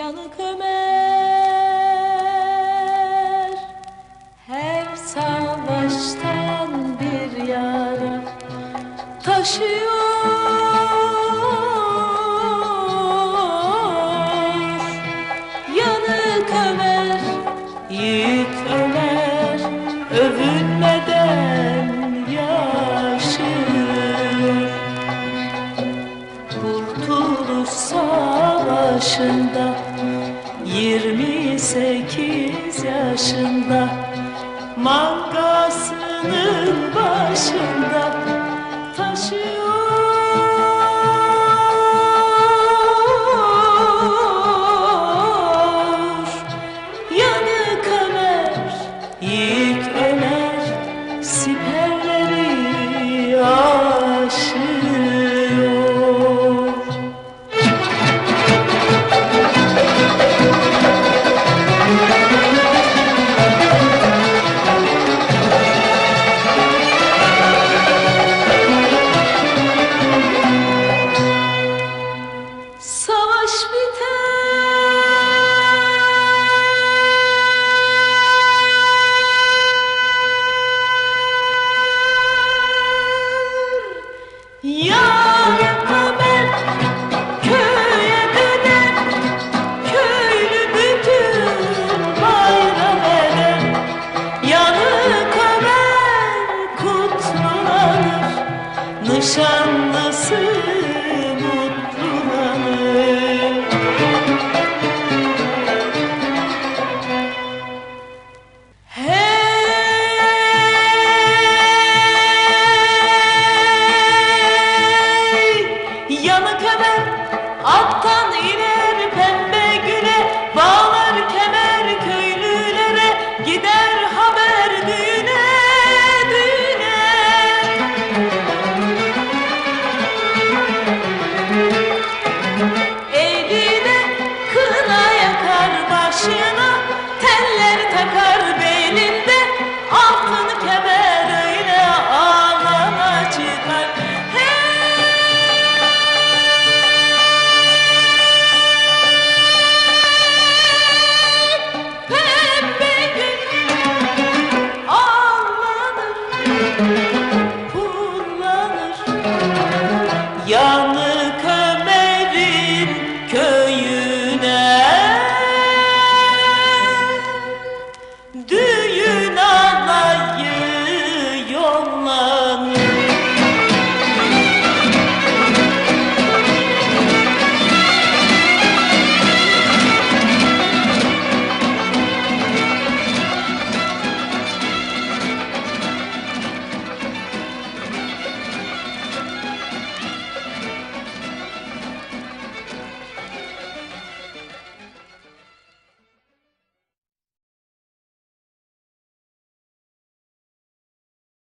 Yanık Ömer. Her savaştan bir yara taşıyor. Yanık Ömer, yiğit Ömer Övünmeden yaşıyor. Kurtuluş Savaşı'nda 28 yaşında Mangasının başında Yanık Ömer köye döner Köylü bütün bayram eder Yanık Ömer kutlanır Nişanlısı young